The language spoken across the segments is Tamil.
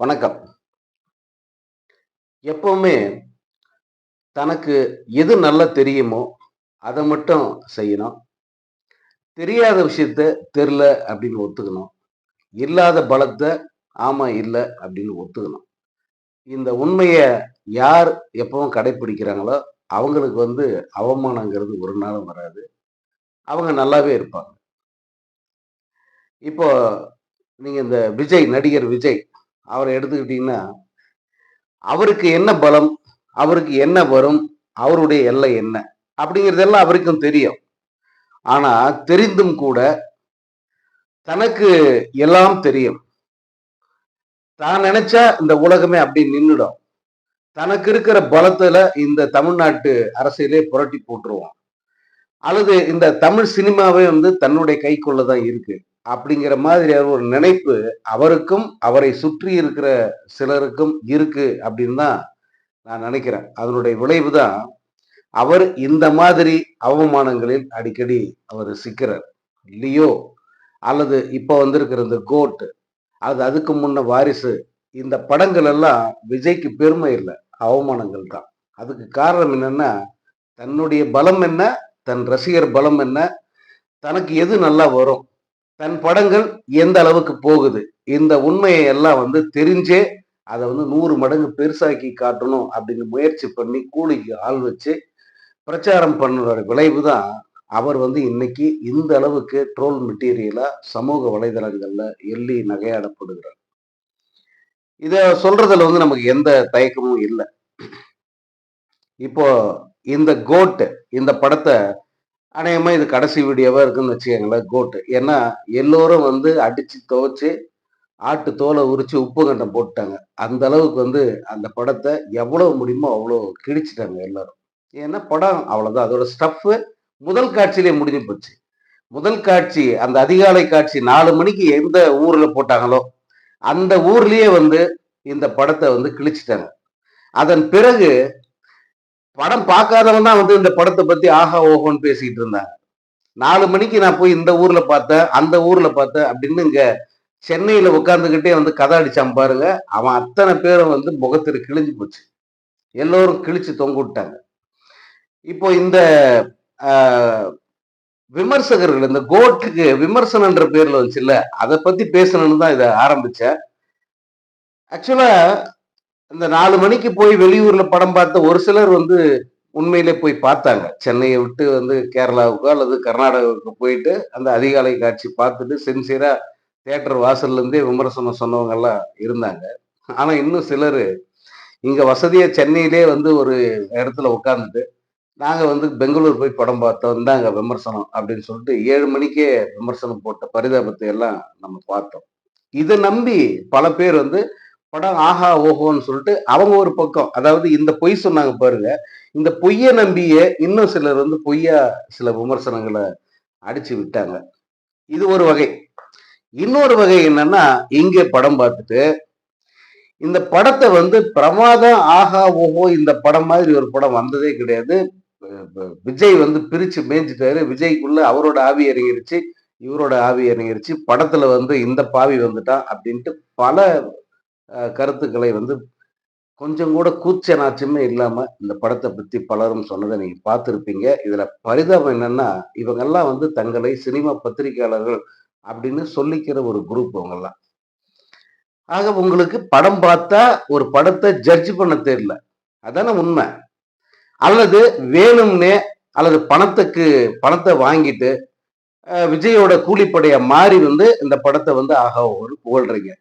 வணக்கம். எப்பவுமே தனக்கு எது நல்லா தெரியுமோ அதை மட்டும் செய்யணும். தெரியாத விஷயத்த தெரில அப்படின்னு ஒத்துக்கணும். இல்லாத பலத்தை ஆமாம் இல்லை அப்படின்னு ஒத்துக்கணும். இந்த உண்மையை யார் எப்பவும் கடைப்பிடிக்கிறாங்களோ அவங்களுக்கு வந்து அவமானங்கிறது ஒரு நாளும் வராது. அவங்க நல்லாவே இருப்பாங்க. இப்போ நீங்கள் இந்த விஜய் நடிகர் விஜய் அவரை எடுத்துக்கிட்டீங்கன்னா அவருக்கு என்ன பலம் அவருக்கு என்ன வரும் அவருடைய எல்லை என்ன? அப்படிங்கிறதெல்லாம் அவருக்கும் தெரியும். ஆனா தெரிந்தும் கூட தனக்கு எல்லாம் தெரியும். தான் நினைச்சா இந்த உலகமே அப்படி நின்றுடும் தனக்கு இருக்கிற பலத்துல இந்த தமிழ்நாட்டு அரசியலே புரட்டி போட்டுருவோம் அல்லது இந்த தமிழ் சினிமாவே வந்து தன்னுடைய கைக்குள்ளதான் இருக்கு. அப்படிங்கிற மாதிரி ஒரு நினைப்பு அவருக்கும் அவரை சுற்றி இருக்கிற சிலருக்கும் இருக்கு அப்படின்னு தான் நான் நினைக்கிறேன். அதனுடைய விளைவு தான் அவர் இந்த மாதிரி அவமானங்களில் அடிக்கடி அவர் சிக்கிறார். லியோ அல்லது இப்போ வந்திருக்கிற இந்த கோட் அது அதுக்கு முன்ன வாரிசு இந்த படங்கள் எல்லாம் விஜய்க்கு பெருமை இல்லை அவமானங்கள் தான். அதுக்கு காரணம் என்னன்னா தன்னுடைய பலம் என்ன? தன் ரசிகர் பலம் என்ன? தனக்கு எது நல்லா வரும்? தன் படங்கள் எந்த அளவுக்கு போகுது? இந்த உண்மையை எல்லாம் வந்து தெரிஞ்சே அதை வந்து நூறு மடங்கு பெருசாக்கி காட்டணும் அப்படின்னு முயற்சி பண்ணி கூலிக்கு ஆள் வச்சு பிரச்சாரம் பண்ணுற விளைவு தான் அவர் வந்து இன்னைக்கு இந்த அளவுக்கு ட்ரோல் மெட்டீரியலா சமூக வலைதளங்கள்ல எள்ளி நகையாடப்படுகிறார். இத சொல்றதுல வந்து நமக்கு எந்த தயக்கமும் இல்லை. இப்போ இந்த கோட்டு இந்த படத்தை அநேகமா இது கடைசி வீடியோவா இருக்குன்னு வச்சுக்கோங்களேன் கோட்டு ஏன்னா எல்லோரும் வந்து அடிச்சு துவைச்சு ஆட்டு தோலை உரிச்சு உப்பு கண்டம் போட்டாங்க அந்த அளவுக்கு வந்து அந்த படத்தை எவ்வளவு முடியுமோ அவ்வளோ கிழிச்சிட்டாங்க எல்லாரும். ஏன்னா படம் அவ்வளோதான் அதோட ஸ்டஃப்பு முதல் காட்சியிலே முடிஞ்சு போச்சு. முதல் காட்சி அந்த அதிகாலை காட்சி நாலு மணிக்கு எந்த ஊரில் போட்டாங்களோ அந்த ஊர்லேயே வந்து இந்த படத்தை வந்து கிழிச்சிட்டாங்க. அதன் பிறகு படம் பார்க்காதவன் தான் வந்து இந்த படத்தை பத்தி ஆஹா ஓஹோன்னு பேசிட்டு இருந்தாங்க. நாலு மணிக்கு நான் போய் இந்த ஊர்ல பார்த்தேன் அந்த ஊர்ல பார்த்தேன் அப்படின்னு இங்க சென்னையில உட்காந்துக்கிட்டே வந்து கதை அடிச்சான் பாருங்க. அவன் அத்தனை பேரும் வந்து முகத்திற்கு கிழிஞ்சு போச்சு. எல்லோரும் கிழிச்சு தொங்க விட்டாங்க. இப்போ இந்த விமர்சகர்கள் இந்த கோட்டுக்கு விமர்சனன்ற பேர்ல வந்துச்சுல்ல அதை பத்தி பேசணும்னு தான் இதை ஆரம்பிச்சேன். ஆக்சுவலா இந்த நாலு மணிக்கு போய் வெளியூர்ல படம் பார்த்த ஒரு சிலர் வந்து உண்மையிலே போய் பார்த்தாங்க. சென்னையை விட்டு வந்து கேரளாவுக்கோ அல்லது கர்நாடகாவுக்கு போயிட்டு அந்த அதிகாலை காட்சி பார்த்துட்டு சின்சியரா தேட்டர் வாசல்ல இருந்தே விமர்சனம் சொன்னவங்க எல்லாம் இருந்தாங்க. ஆனா இன்னும் சிலர் இங்க வசதியா சென்னையிலே வந்து ஒரு இடத்துல உட்காந்துட்டு நாங்க வந்து பெங்களூர் போய் படம் பார்த்தோம் தாங்க விமர்சனம் அப்படின்னு சொல்லிட்டு ஏழு மணிக்கே விமர்சனம் போட்ட பரிதாபத்தை எல்லாம் நம்ம பார்த்தோம். இதை நம்பி பல பேர் வந்து படம் ஆஹா ஓஹோன்னு சொல்லிட்டு அவங்க ஒரு பக்கம். அதாவது இந்த பொய் சொன்னாங்க பாருங்க. இந்த பொய்யை நம்பியே இன்னும் சிலர் வந்து பொய்யா சில விமர்சனங்களை அடிச்சு விட்டாங்க. இது ஒரு வகை. இன்னொரு வகை என்னன்னா இங்கே படம் பார்த்துட்டு இந்த படத்தை வந்து பிரமாதம் ஆஹா ஓஹோ இந்த படம் மாதிரி ஒரு படம் வந்ததே கிடையாது. விஜய் வந்து பிரிச்சு மேய்ஞ்சிட்டாரு. விஜய்க்குள்ள அவரோட ஆவி இறங்கிருச்சு இவரோட ஆவி இறங்கிருச்சு. படத்துல வந்து இந்த பாவி வந்துட்டான் அப்படின்ட்டு பல கருத்துக்களை வந்து கொஞ்சம் கூட கூச்ச இல்லாமல் இந்த படத்தை பற்றி பலரும் சொன்னதை நீங்கள் பார்த்துருப்பீங்க. இதில் பரிதாபம் என்னன்னா இவங்கெல்லாம் வந்து தங்களை சினிமா பத்திரிகையாளர்கள் அப்படின்னு சொல்லிக்கிற ஒரு குரூப் அவங்கெல்லாம் ஆக உங்களுக்கு படம் பார்த்தா ஒரு படத்தை ஜட்ஜ் பண்ண தெரியல. அதான உண்மை. அல்லது வேணும்னே அல்லது பணத்துக்கு பணத்தை வாங்கிட்டு விஜயோட கூலிப்படையை மாறி வந்து இந்த படத்தை வந்து ஆக ஒரு புகழ்றீங்க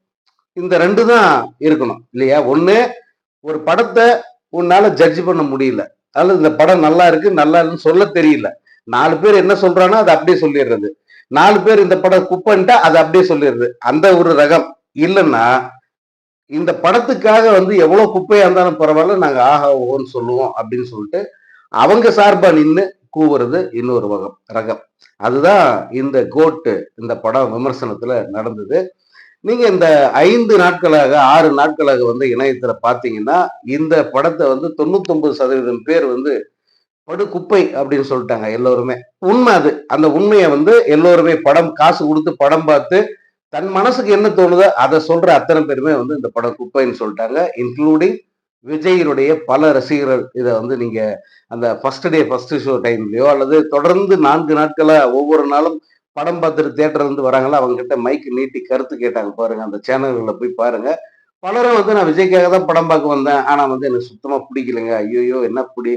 இந்த ரெண்டு தான் இருக்கணும் இல்லையா? ஒண்ணு ஒரு படத்தை உன்னால ஜட்ஜ் பண்ண முடியல. அதாவது இந்த படம் நல்லா இருக்கு நல்லா இல்லைன்னு சொல்ல தெரியல. நாலு பேர் என்ன சொல்றானோ அதை அப்படியே சொல்லிடுறது. நாலு பேர் இந்த படம் குப்பன்ட்டா அதை அப்படியே சொல்லிடுறது. அந்த ஒரு ரகம் இல்லைன்னா இந்த படத்துக்காக வந்து எவ்வளவு குப்பையா இருந்தாலும் பரவாயில்ல நாங்கள் ஆஹா ஓன்னு சொல்லுவோம் அப்படின்னு சொல்லிட்டு அவங்க சார்பா நின்று கூவுறது இன்னொரு வகம் ரகம். அதுதான் இந்த கோட்டு இந்த படம் விமர்சனத்துல நடந்தது. நீங்க இந்த ஐந்து நாட்களாக ஆறு நாட்களாக வந்து இணையத்துல பாத்தீங்கன்னா இந்த படத்தை வந்து தொண்ணூத்தொன்பது சதவீதம் பேர் வந்து படு குப்பை அப்படின்னு சொல்லிட்டாங்க எல்லோருமே. உண்மை அது. அந்த உண்மையை வந்து எல்லோருமே படம் காசு கொடுத்து படம் பார்த்து தன் மனசுக்கு என்ன தோணுதோ அதை சொல்ற அத்தனை பேருமே வந்து இந்த படம் குப்பைன்னு சொல்லிட்டாங்க இன்க்ளூடிங் விஜயினுடைய பல ரசிகர்கள். இதை வந்து நீங்க அந்த ஃபர்ஸ்ட் டே ஃபர்ஸ்ட் ஷோ டைம்லயோ அல்லது தொடர்ந்து நான்கு நாட்களா ஒவ்வொரு நாளும் படம் பார்த்துட்டு தேட்டர்ல இருந்து வராங்களா அவங்க கிட்ட மைக் நீட்டி கருத்து கேட்டாங்க. பாருங்க அந்த சேனல்களில் போய் பாருங்க. பலரும் வந்து நான் விஜய்க்காக தான் படம் பார்க்க வந்தேன். ஆனால் வந்து எனக்கு சுத்தமாக பிடிக்கலைங்க. ஐயோயோ என்ன பிடி?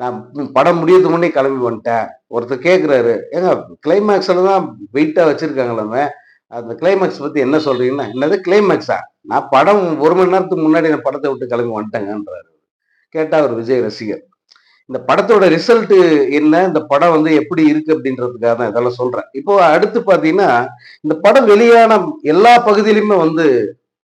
நான் படம் முடியறதுக்கு முன்னே கிளம்பி வந்துட்டேன். ஒருத்தர் கேட்குறாரு ஏங்க கிளைமேக்ஸில் தான் வெயிட்டாக வச்சிருக்காங்களாமே அந்த கிளைமேக்ஸ் பற்றி என்ன சொல்கிறீங்கன்னா என்னது கிளைமேக்ஸா நான் படம் ஒரு மணி நேரத்துக்கு முன்னாடி நான் படத்தை விட்டு கிளம்பி வந்துட்டேங்கன்றாரு. கேட்டால் ஒரு விஜய் ரசிகர். இந்த படத்தோட ரிசல்ட் என்ன இந்த படம் வந்து எப்படி இருக்கு அப்படின்றதுக்காக தான் இதெல்லாம் சொல்றேன். இப்போ அடுத்து பாத்தீங்கன்னா இந்த படம் வெளியான எல்லா பகுதியிலுமே வந்து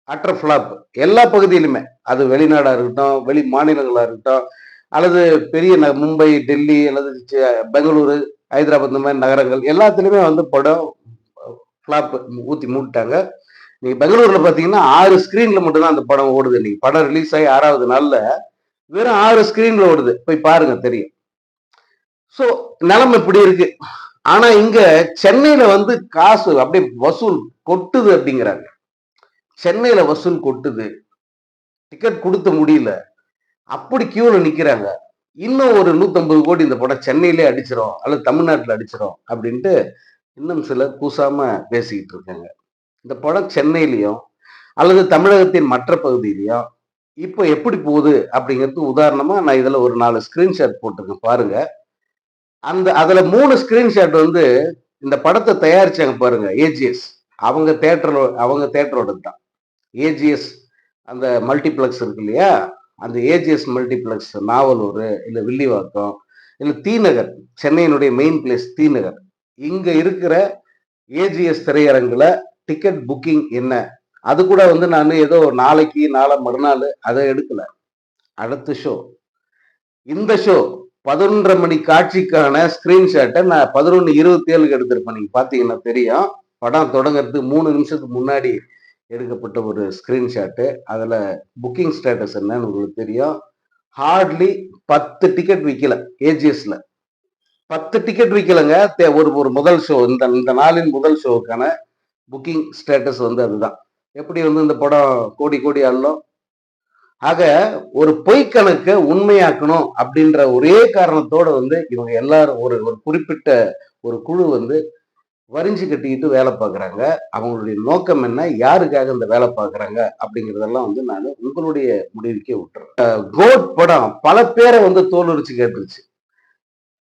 அட்டர் ஃபிளாப் எல்லா பகுதியிலுமே. அது வெளிநாடா இருக்கட்டும் வெளி மாநிலங்களா இருக்கட்டும் அல்லது பெரிய ந- மும்பை டெல்லி அல்லது பெங்களூரு ஹைதராபாத் இந்த மாதிரி நகரங்கள் எல்லாத்துலயுமே வந்து படம் ஃபிளாப் ஊத்தி மூட்டாங்க நீங்க பெங்களூர்ல பாத்தீங்கன்னா ஆறு ஸ்கிரீன்ல மட்டும்தான் அந்த படம் ஓடுது. இன்னைக்கு படம் ரிலீஸ் ஆகி ஆறாவது நாள்ல வெறும் ஆறு ஸ்கிரீன்ல ஓடுது. போய் பாருங்க தெரியும். ஸோ நிலைமை இப்படி இருக்கு. ஆனா இங்க சென்னையில வந்து காசு அப்படியே வசூல் கொட்டுது அப்படிங்கிறாங்க. சென்னையில வசூல் கொட்டுது. டிக்கெட் கொடுத்த முடியல. அப்படி கியூல நிக்கிறாங்க. இன்னும் ஒரு 150 கோடி இந்த படம் சென்னையிலே அடிச்சிடும் அல்லது தமிழ்நாட்டில் அடிச்சிடும் அப்படின்ட்டு இன்னும் சிலர் கூசாம பேசிக்கிட்டு இருக்காங்க. இந்த படம் சென்னையிலையும் அல்லது தமிழகத்தின் மற்ற பகுதியிலையும் இப்போ எப்படி போகுது அப்படிங்கிறது உதாரணமாக நான் இதில் ஒரு நாலு ஸ்க்ரீன்ஷாட் போட்டிருக்கேன் பாருங்க. அந்த அதில் மூணு ஸ்க்ரீன்ஷாட் வந்து இந்த படத்தை தயாரிச்சாங்க பாருங்க ஏஜிஎஸ் அவங்க தேட்டர் அவங்க தேட்டரோட தான். ஏஜிஎஸ் அந்த மல்டிப்ளெக்ஸ் இருக்கு இல்லையா? அந்த ஏஜிஎஸ் மல்டிப்ளெக்ஸ் நாவலூர் இல்லை வில்லிவாக்கம் இல்லை தீநகர் சென்னையினுடைய மெயின் பிளேஸ் தீநகர். இங்கே இருக்கிற ஏஜிஎஸ் திரையரங்கில் டிக்கெட் புக்கிங் என்ன? அது கூட வந்து நான் ஏதோ நாளைக்கு நாளை மறுநாள் அதை எடுக்கல. அடுத்த ஷோ இந்த ஷோ பதினொன்றரை மணி காட்சிக்கான ஸ்கிரீன்ஷாட்டை நான் பதினொன்று இருபத்தி ஏழுக்கு எடுத்திருப்பேன். நீங்க பார்த்தீங்கன்னா தெரியும். படம் தொடங்குறதுக்கு மூணு நிமிஷத்துக்கு முன்னாடி எடுக்கப்பட்ட ஒரு ஸ்கிரீன்ஷாட்டு அதில் புக்கிங் ஸ்டேட்டஸ் என்னன்னு உங்களுக்கு தெரியும். ஹார்ட்லி பத்து டிக்கெட் விற்கல ஏஜிஎஸ்ல பத்து டிக்கெட் விற்கலங்க தே- ஒரு ஒரு முதல் ஷோ இந்த இந்த நாளின் முதல் ஷோவுக்கான புக்கிங் ஸ்டேட்டஸ் வந்து அதுதான். எப்படி வந்து இந்த படம் கோடி கோடி ஆடலும் ஆக ஒரு பொய் கணக்கை உண்மையாக்கணும் அப்படின்ற ஒரே காரணத்தோட வந்து இவங்க எல்லாரும் ஒரு ஒரு குறிப்பிட்ட ஒரு குழு வந்து வரிஞ்சு கட்டிக்கிட்டு வேலை பார்க்குறாங்க. அவங்களுடைய நோக்கம் என்ன? யாருக்காக இந்த வேலை பார்க்குறாங்க? அப்படிங்கிறதெல்லாம் வந்து நான் உங்களுடைய முடிவுக்கே விட்டுறேன். கோட் படம் பல பேரை வந்து தோலுரிச்சு கேட்டுருச்சு.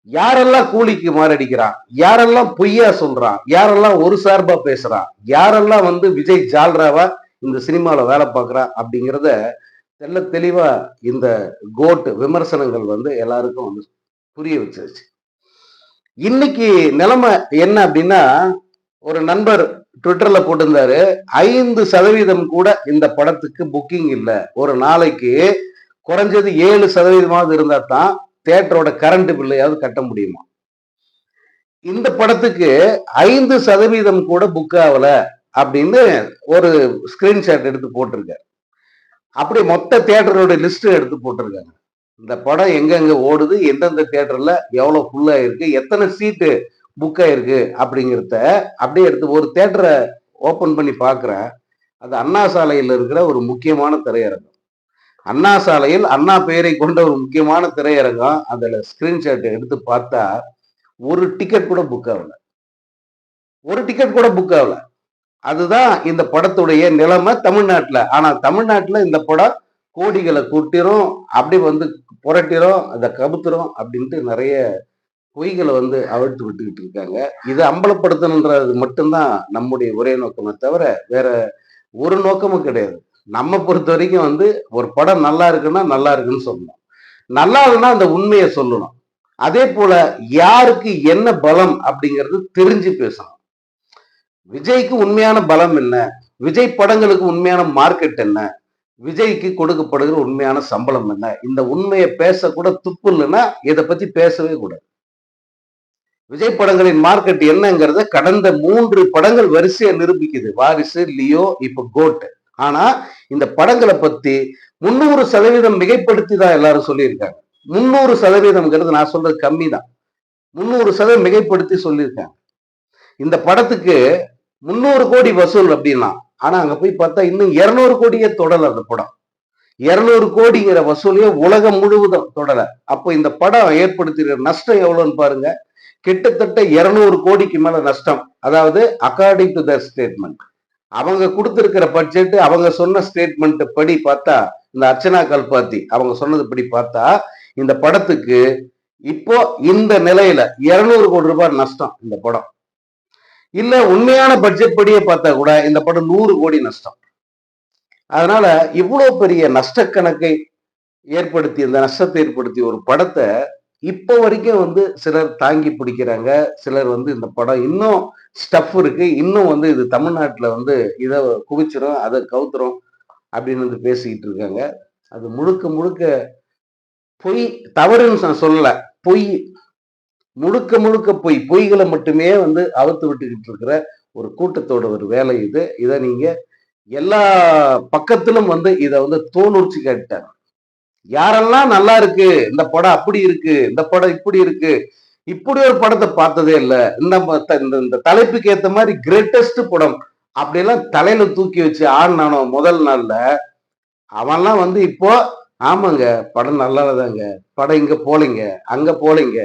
யாரெல்லாம் கூலிக்கு மாரடிக்கிறான்? யாரெல்லாம் பொய்யா சொல்றான்? யாரெல்லாம் ஒரு சார்பா பேசுறான்? யாரெல்லாம் வந்து விஜய் ஜால்ராவா இந்த சினிமாவில் வேலை பார்க்குறான் அப்படிங்கிறத தெல்ல தெளிவா இந்த கோட் விமர்சனங்கள் வந்து எல்லாருக்கும் வந்து புரிய வச்சிருச்சு இன்னைக்கு நிலைமை என்ன அப்படின்னா ஒரு நண்பர் ட்விட்டர்ல போட்டிருந்தாரு ஐந்து சதவீதம் கூட இந்த படத்துக்கு புக்கிங் இல்லை. ஒரு நாளைக்கு குறைஞ்சது ஏழு சதவீதமாவது இருந்தா தான் தேட்டரோட கரண்ட் பில்லையாவது கட்ட முடியுமா? இந்த படத்துக்கு ஐந்து சதவீதம் கூட புக் ஆகல அப்படின்னு ஒரு ஸ்கிரீன்ஷாட் எடுத்து போட்டிருக்காரு. அப்படி மொத்த தேட்டரோட லிஸ்ட் எடுத்து போட்டிருக்காங்க இந்த படம் எங்கெங்க ஓடுது எந்தெந்த தேட்டர்ல எவ்வளவு ஃபுல்லா இருக்கு எத்தனை சீட்டு புக் ஆயிருக்கு அப்படிங்கிறத அப்படியே எடுத்து ஒரு தேட்டரை ஓபன் பண்ணி பார்க்குறேன். அது அண்ணா சாலையில் இருக்கிற ஒரு முக்கியமான திரையரங்கம். அண்ணா சாலையில் அண்ணா பெயரை கொண்ட ஒரு முக்கியமான திரையரங்கம் அதில் ஸ்கிரீன்ஷாட் எடுத்து பார்த்தா ஒரு டிக்கெட் கூட புக் ஆகல. ஒரு டிக்கெட் கூட புக் ஆகல. அதுதான் இந்த படத்துடைய நிலைமை தமிழ்நாட்டில். ஆனால் தமிழ்நாட்டில் இந்த படம் கோடிகளை கூட்டிரும் அப்படி வந்து புரட்டிரும் அதை கபுத்துரும் அப்படின்ட்டு நிறைய பொய்களை வந்து அவிழ்த்து விட்டுக்கிட்டு இருக்காங்க. இதை அம்பலப்படுத்தணுன்றது மட்டும்தான் நம்முடைய ஒரே நோக்கமே தவிர வேற ஒரு நோக்கமும் கிடையாது. நம்ம பொறுத்த வரைக்கும் வந்து ஒரு படம் நல்லா இருக்குன்னா நல்லா இருக்குன்னு சொல்லணும். நல்லா இல்லைன்னா அந்த உண்மையை சொல்லணும். அதே போல யாருக்கு என்ன பலம் அப்படிங்கிறது தெரிஞ்சு பேசணும். விஜய்க்கு உண்மையான பலம் என்ன? விஜய் படங்களுக்கு உண்மையான மார்க்கெட் என்ன? விஜய்க்கு கொடுக்கப்படுகிற உண்மையான சம்பளம் என்ன? இந்த உண்மையை பேசக்கூட துப்பு இல்லைன்னா இதை பத்தி பேசவே கூடாது. விஜய் படங்களின் மார்க்கெட் என்னங்கிறத கடந்த மூன்று படங்கள் வரிசையா நிரூபிக்குது. வாரிசு லியோ இப்ப கோட்டு. ஆனா இந்த படங்களை பத்தி முன்னூறு சதவீதம் மிகைப்படுத்தி தான் எல்லாரும் சொல்லியிருக்காங்க. முன்னூறு சதவீதம்ங்கிறது நான் சொல்றது கம்மி தான் முன்னூறு சதவீதம் மிகைப்படுத்தி சொல்லியிருக்காங்க. இந்த படத்துக்கு முந்நூறு கோடி வசூல் அப்படின்னா ஆனா அங்க போய் பார்த்தா இன்னும் இருநூறு கோடியே தொடல அந்த படம். இருநூறு கோடிங்கிற வசூலையே உலகம் முழுவதும் தொடல. அப்போ இந்த படம் ஏற்படுத்துகிற நஷ்டம் எவ்வளவுன்னு பாருங்க. கிட்டத்தட்ட இருநூறு கோடிக்கு மேல நஷ்டம். அதாவது அக்கார்டிங் டு த ஸ்டேட்மெண்ட் அவங்க கொடுத்துருக்கிற பட்ஜெட் அவங்க சொன்ன ஸ்டேட்மெண்ட் படி பார்த்தா இந்த அர்ச்சனா கல்பாத்தி அவங்க சொன்னது படி பார்த்தா இந்த படத்துக்கு இப்போ இந்த நிலையில இருநூறு கோடி ரூபாய் நஷ்டம் இந்த படம். இல்ல உண்மையான பட்ஜெட் படியே பார்த்தா கூட இந்த படம் நூறு கோடி நஷ்டம். அதனால இவ்வளவு பெரிய நஷ்ட கணக்கை ஏற்படுத்தி இந்த நஷ்டத்தை ஏற்படுத்தி ஒரு படத்தை இப்போ வரைக்கும் வந்து சிலர் தாங்கி பிடிக்கிறாங்க. சிலர் வந்து இந்த படம் இன்னும் ஸ்டஃப் இருக்கு. இன்னும் வந்து இது தமிழ்நாட்டில் வந்து இதை குவிச்சிரும் அதை கவுத்துரும் அப்படின்னு வந்து பேசிக்கிட்டு இருக்காங்க. அது முழுக்க முழுக்க பொய் தவறுன்னு நான் சொல்லலை. பொய் முழுக்க முழுக்க பொய் பொய்களை மட்டுமே வந்து அவுத்து விட்டுக்கிட்டு இருக்கிற ஒரு கூட்டத்தோட ஒரு வேலை இது. இதை நீங்க எல்லா பக்கத்திலும் வந்து இதை வந்து தோணுச்சு கேட்டாங்க யாரெல்லாம் நல்லா இருக்கு? இந்த படம் அப்படி இருக்கு. இந்த படம் இப்படி இருக்கு. இப்படி ஒரு படத்தை பார்த்ததே இல்லை. இந்த இந்த இந்த தலைப்புக்கு ஏத்த மாதிரி கிரேட்டஸ்ட் படம் அப்படியெல்லாம் தலையில தூக்கி வச்சு ஆடினானோ முதல் நாள்ல அவன்லாம் வந்து இப்போ ஆமாங்க படம் நல்லாதாங்க. படம் இங்க போலீங்க அங்க போலீங்க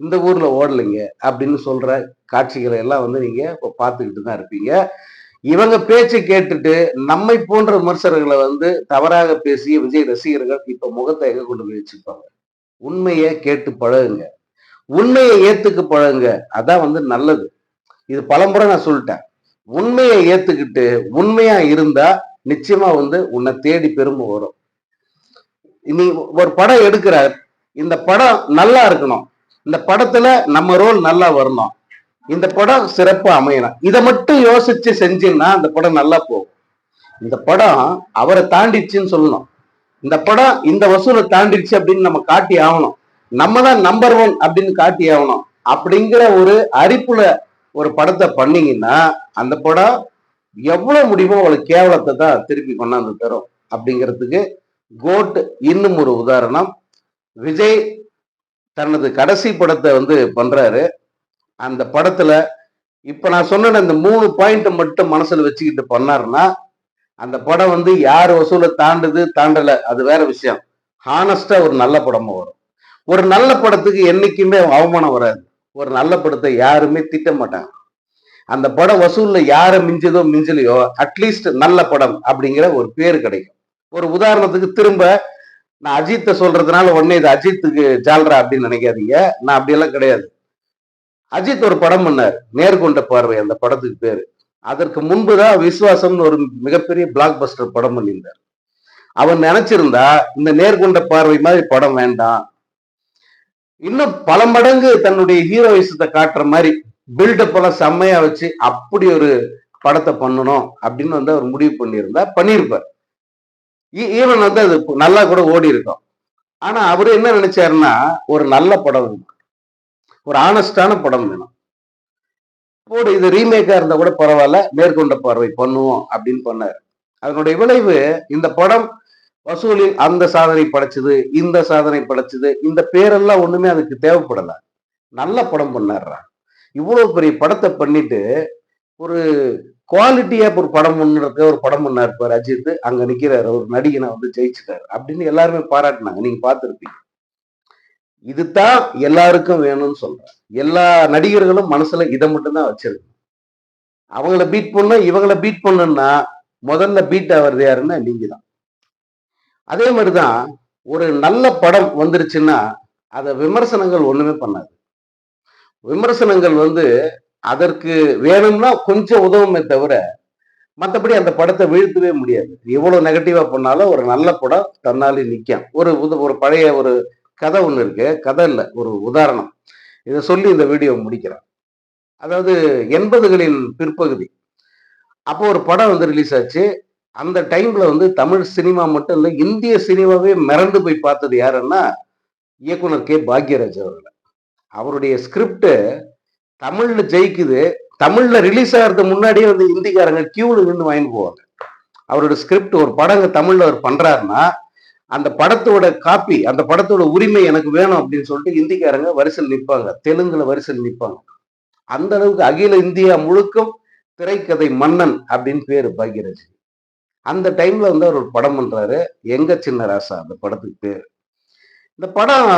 இந்த ஊர்ல ஓடலைங்க அப்படின்னு சொல்ற காட்சிகளை எல்லாம் வந்து நீங்க இப்போ பார்த்துக்கிட்டு தான் இருப்பீங்க. இவங்க பேச்சை கேட்டுட்டு நம்மை போன்ற விமர்சகர்களை வந்து தவறாக பேசிய விஜய் ரசிகர்கள் இப்ப முகத்தை எங்க கொண்டு போய் வச்சுப்பாங்க உண்மையை கேட்டு பழகுங்க. உண்மையை ஏத்துக்கு பழகுங்க. அதான் வந்து நல்லது. இது பலமுறை நான் சொல்லிட்டேன். உண்மையை ஏத்துக்கிட்டு உண்மையா இருந்தா நிச்சயமா வந்து உன்னை தேடி பெருமை வரும். நீ ஒரு படம் எடுக்கிறார் இந்த படம் நல்லா இருக்கணும். இந்த படத்துல நம்ம ரோல் நல்லா வரணும். இந்த படம் சிறப்பு அமையணும். இதை மட்டும் யோசிச்சு செஞ்சீங்கன்னா அந்த படம் நல்லா போகும். இந்த படம் அவரை தாண்டிச்சுன்னு சொல்லணும். இந்த படம் இந்த வசூலை தாண்டிடுச்சு அப்படின்னு நம்ம காட்டி ஆகணும். நம்ம தான் நம்பர் ஒன் அப்படின்னு காட்டி ஆகணும். அப்படிங்கிற ஒரு அரிப்புல ஒரு படத்தை பண்ணீங்கன்னா அந்த படம் எவ்வளவு முடியுமோ அவ்வளவு கேவலத்தை தான் திருப்பி கொண்டாந்து தரும். அப்படிங்கிறதுக்கு கோட் இன்னும் ஒரு உதாரணம். விஜய் தனது கடைசி படத்தை வந்து பண்றாரு. அந்த படத்துல இப்ப நான் சொன்ன இந்த மூணு பாயிண்ட் மட்டும் மனசுல வச்சுக்கிட்டு பண்ணாருன்னா அந்த படம் வந்து யார் வசூலை தாண்டுது தாண்டல அது வேற விஷயம். ஹானஸ்டா ஒரு நல்ல படமா வரும். ஒரு நல்ல படத்துக்கு என்னைக்குமே அவமானம் வராது. ஒரு நல்ல படத்தை யாருமே திட்ட மாட்டாங்க. அந்த படம் வசூல்ல யாரை மிஞ்சதோ மிஞ்சலையோ அட்லீஸ்ட் நல்ல படம் அப்படிங்கிற ஒரு பேர் கிடைக்கும். ஒரு உதாரணத்துக்கு திரும்ப நான் அஜித்தை சொல்றதுனால உடனே இது அஜித்துக்கு ஜால்ரா அப்படின்னு நினைக்காதீங்க. நான் அப்படியெல்லாம் கிடையாது. அஜித் ஒரு படம் பண்ணார் நேர்கொண்ட பார்வை அந்த படத்துக்கு பேரு. அதற்கு முன்புதான் விஸ்வாசம்னு ஒரு மிகப்பெரிய பிளாக் பஸ்டர் படம் பண்ணியிருந்தார். அவன் நினைச்சிருந்தா இந்த நேர்கொண்ட பார்வை மாதிரி படம் வேண்டாம். இன்னும் பல மடங்கு தன்னுடைய ஹீரோயிசத்தை காட்டுற மாதிரி பில்டப் எல்லாம் செம்மையா வச்சு அப்படி ஒரு படத்தை பண்ணணும் அப்படின்னு வந்து அவர் முடிவு பண்ணியிருந்தா பண்ணியிருப்பார். ஈவன் வந்து அது நல்லா கூட ஓடி இருக்கும் ஆனா அவரு என்ன நினைச்சாருன்னா ஒரு நல்ல படம் வேணும் ஒரு ஆனஸ்டான படம் வேணும். போடு இது ரீமேக்கா இருந்தா கூட பரவாயில்ல மேற்கொண்ட பார்வை பண்ணுவோம் அப்படின்னு பண்ணாரு. அதனுடைய விளைவு இந்த படம் வசூலில் அந்த சாதனை படைச்சது இந்த சாதனை படைச்சது இந்த பேரெல்லாம் ஒண்ணுமே அதுக்கு தேவைப்படல. நல்ல படம் பண்ணாடுறா இவ்வளவு பெரிய படத்தை பண்ணிட்டு ஒரு குவாலிட்டியா ஒரு படம் முன்னிருக்க ஒரு படம் பண்ணார் இருப்பார் அஜித். அங்க நிக்கிறாரு ஒரு நடிகனை வந்து ஜெயிச்சுட்டாரு அப்படின்னு எல்லாருமே பாராட்டினாங்க. நீங்க பார்த்துருப்பீங்க. இதுதான் எல்லாருக்கும் வேணும்னு சொல்றேன் எல்லா நடிகர்களும் மனசுல இதை மட்டும்தான் வச்சிருக்கு அவங்கள பீட் பண்ணும் இவங்கள பீட் பண்ணணும்னா முதல்ல பீட் ஆகிறது யாருன்னா நீங்க தான் அதே மாதிரிதான் ஒரு நல்ல படம் வந்துருச்சுன்னா அதை விமர்சனங்கள் ஒண்ணுமே பண்ணாது. விமர்சனங்கள் வந்து அதற்கு வேணும்னா கொஞ்சம் உதவுமே தவிர மற்றபடி அந்த படத்தை வீழ்த்தவே முடியாது. எவ்வளவு நெகட்டிவா பண்ணாலும் ஒரு நல்ல படம் தன்னாலே நிற்கும் ஒரு ஒரு பழைய ஒரு கதை ஒன்று இருக்கு. கதை இல்லை ஒரு உதாரணம். இதை சொல்லி இந்த வீடியோ முடிக்கிறேன். அதாவது எண்பதுகளின் பிற்பகுதி. அப்போ ஒரு படம் வந்து ரிலீஸ் ஆச்சு. அந்த டைம்ல வந்து தமிழ் சினிமா மட்டும் இல்லை இந்திய சினிமாவே மிரண்டு போய் பார்த்தது யாருன்னா இயக்குனர் கே. பாக்யராஜ் அவர்கள். அவருடைய ஸ்கிரிப்ட் தமிழ்ல ஜெயிக்குது. தமிழ்ல ரிலீஸ் ஆகிறது முன்னாடியே வந்து இந்திக்காரங்க கியூவில் நின்று வாங்கிட்டு போவாங்க. அவரோட ஸ்கிரிப்ட் ஒரு படங்க தமிழ்ல அவர் பண்றாருன்னா அந்த படத்தோட காப்பி அந்த படத்தோட உரிமை எனக்கு வேணும் அப்படின்னு சொல்லிட்டு இந்திக்காரங்க வரிசையில் நிற்பாங்க தெலுங்குல வரிசையில் நிற்பாங்க அந்த அளவுக்கு அகில இந்தியா முழுக்கும் திரைக்கதை மன்னன் அப்படின்னு பேரு பாக்யராஜ் அந்த டைம்ல வந்து அவர் ஒரு படம் பண்றாரு. எங்க சின்ன ராசா அந்த படத்துக்கு பேர். இந்த படம்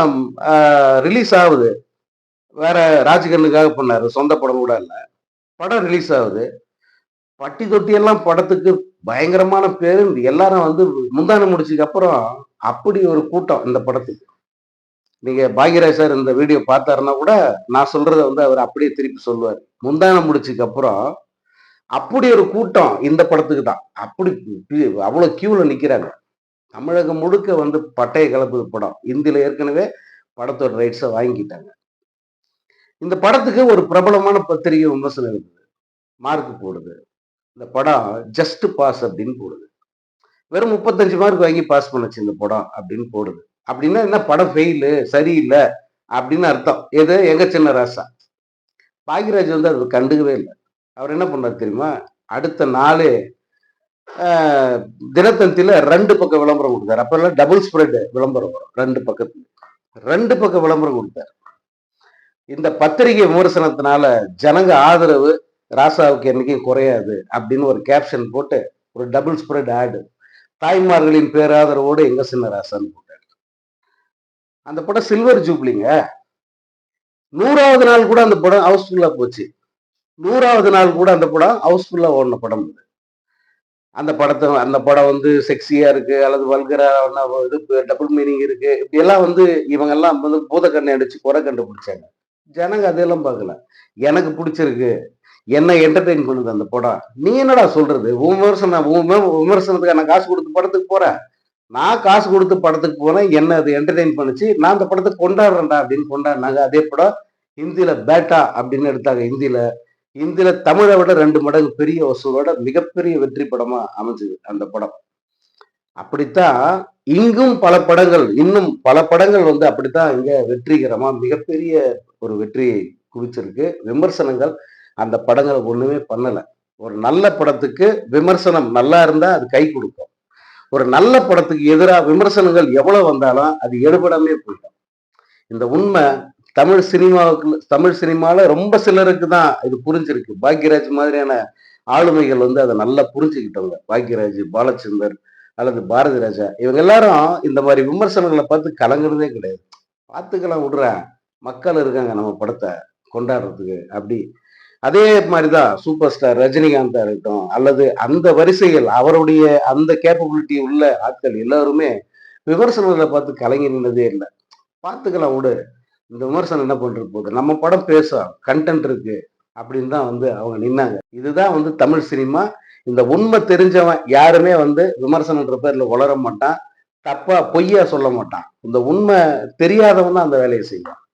ரிலீஸ் ஆகுது. வேற ராஜ்கண்ணுக்காக பண்ணாரு. சொந்த படம் கூட இல்லை. படம் ரிலீஸ் ஆகுது. பட்டி தொட்டி எல்லாம் படத்துக்கு பயங்கரமான பேரு. எல்லாரும் வந்து முந்தானம் முடிச்சதுக்கு அப்புறம் அப்படி ஒரு கூட்டம் இந்த படத்துக்கு. நீங்க பாக்யராஜ் சார் இந்த வீடியோ பார்த்தாருன்னா கூட நான் சொல்றத வந்து அவர் அப்படியே திருப்பி சொல்லுவார். முந்தானம் முடிச்சதுக்கு அப்புறம் அப்படி ஒரு கூட்டம் இந்த படத்துக்கு தான். அப்படி அவ்வளோ அவ்வளவு கியூல நிக்கிறாங்க. தமிழகம் முழுக்க வந்து பட்டய கலப்புது படம். இந்தியில ஏற்கனவே படத்தோட ரைட்ஸை வாங்கிட்டாங்க இந்த படத்துக்கு ஒரு பிரபலமான பத்திரிகை விமர்சனம் இருக்குது. மார்க் போடுது. இந்த படம் ஜஸ்ட் பாஸ் அப்படின்னு போடுது. வெறும் முப்பத்தஞ்சு மார்க் வாங்கி பாஸ் பண்ணுச்சு இந்த படம் அப்படின்னு போடுது. அப்படின்னா என்ன படம் ஃபெயிலு சரியில்லை அப்படின்னு அர்த்தம். எது? எங்க சின்ன ராசா. பாகிராஜ் வந்து அது கண்டுக்கவே இல்லை. அவர் என்ன பண்ணார் தெரியுமா? அடுத்த நாள் தினத்தந்தியில் ரெண்டு பக்கம் விளம்பரம் கொடுத்தாரு. அப்பெல்லாம் டபுள் ஸ்ப்ரெட் விளம்பரம் வரும். ரெண்டு பக்கத்துல. ரெண்டு பக்கம் விளம்பரம் கொடுத்தாரு. இந்த பத்திரிகை விமர்சனத்தினால ஜனங்க ஆதரவு ராசாவுக்கு என்னைக்கும் குறையாது அப்படின்னு ஒரு கேப்ஷன் போட்டு ஒரு டபுள் ஸ்ப்ரெட் ஆடு தாய்மார்களின் பேராதரவோடு எங்க சின்ன ராசான்னு போட்டாரு. அந்த படம் சில்வர் ஜூப்ளிங்க நூறாவது நாள் கூட அந்த படம் ஹவுஸ்ஃபுல்லா போச்சு. நூறாவது நாள் கூட அந்த படம் ஹவுஸ்ஃபுல்லா ஓடின படம் அது. அந்த படத்தை அந்த படம் வந்து செக்ஸியா இருக்கு அல்லது வல்கரா இது டபுள் மீனிங் இருக்கு. இப்படி எல்லாம் வந்து இவங்க எல்லாம் வந்து பூதக்கண்ணை அடிச்சு குறை கண்டுபிடிச்சாங்க. ஜனங்க அதெல்லாம் பார்க்கல. எனக்கு பிடிச்சிருக்கு. என்ன என்டர்டெயின் பண்ணுது அந்த படம். நீ என்னடா சொல்றது? உன் விமர்சனம் விமர்சனத்துக்கு நான் காசு கொடுத்து படத்துக்கு போறேன். நான் காசு கொடுத்து படத்துக்கு போனேன் என்ன அது என்டர்டெயின் பண்ணுச்சு. நான் அந்த படத்தை கொண்டாடுறேன்டா அப்படின்னு கொண்டாடினாங்க. அதே படம் ஹிந்தியில பேட்டா அப்படின்னு எடுத்தாங்க ஹிந்தியில. இந்தியில தமிழை விட ரெண்டு மடங்கு பெரிய வசூலோட மிகப்பெரிய வெற்றி படமா அமைஞ்சது அந்த படம். அப்படித்தான் இங்கும் பல படங்கள் இன்னும் பல படங்கள் வந்து அப்படித்தான் இங்க வெற்றிகரமா மிகப்பெரிய ஒரு வெற்றியை குவிச்சிருக்கு. விமர்சனங்கள் அந்த படங்களை ஒண்ணுமே பண்ணல. ஒரு நல்ல படத்துக்கு விமர்சனம் நல்லா இருந்தா அது கை கொடுக்கும். ஒரு நல்ல படத்துக்கு எதிராக விமர்சனங்கள் எவ்வளவு வந்தாலும் அது எடுபடாமே போயிடும். இந்த உண்மை தமிழ் சினிமாவுக்கு தமிழ் சினிமால ரொம்ப சிலருக்கு தான் இது புரிஞ்சிருக்கு. பாக்யராஜ் மாதிரியான ஆளுமைகள் வந்து அதை நல்லா புரிஞ்சுக்கிட்டவங்க. பாக்யராஜ் பாலச்சந்தர் அல்லது பாரதி ராஜா இவங்க எல்லாரும் இந்த மாதிரி விமர்சனங்களை பார்த்து கலங்குறதே கிடையாது. பார்த்துக்கலாம் விடுறேன். மக்கள் இருக்காங்க நம்ம படத்தை கொண்டாடுறதுக்கு. அப்படி அதே மாதிரிதான் சூப்பர் ஸ்டார் ரஜினிகாந்தா இருக்கட்டும் அல்லது அந்த வரிசையில் அவருடைய அந்த கேப்பபிலிட்டி உள்ள ஆட்கள் எல்லாருமே விமர்சனங்களை பார்த்து கலங்கி நின்றதே இல்லை. பார்த்துக்கலாம் விடு. இந்த விமர்சனம் என்ன பண்றது போகுது? நம்ம படம் பேசும் கண்டென்ட் இருக்கு அப்படின்னு தான் வந்து அவங்க நின்னாங்க. இதுதான் வந்து தமிழ் சினிமா. இந்த உண்மை தெரிஞ்சவன் யாருமே வந்து விமர்சனன்ற பேர்ல வளர மாட்டான். தப்பா பொய்யா சொல்ல மாட்டான். இந்த உண்மை தெரியாதவன் தான் அந்த வேலையை செய்வான்.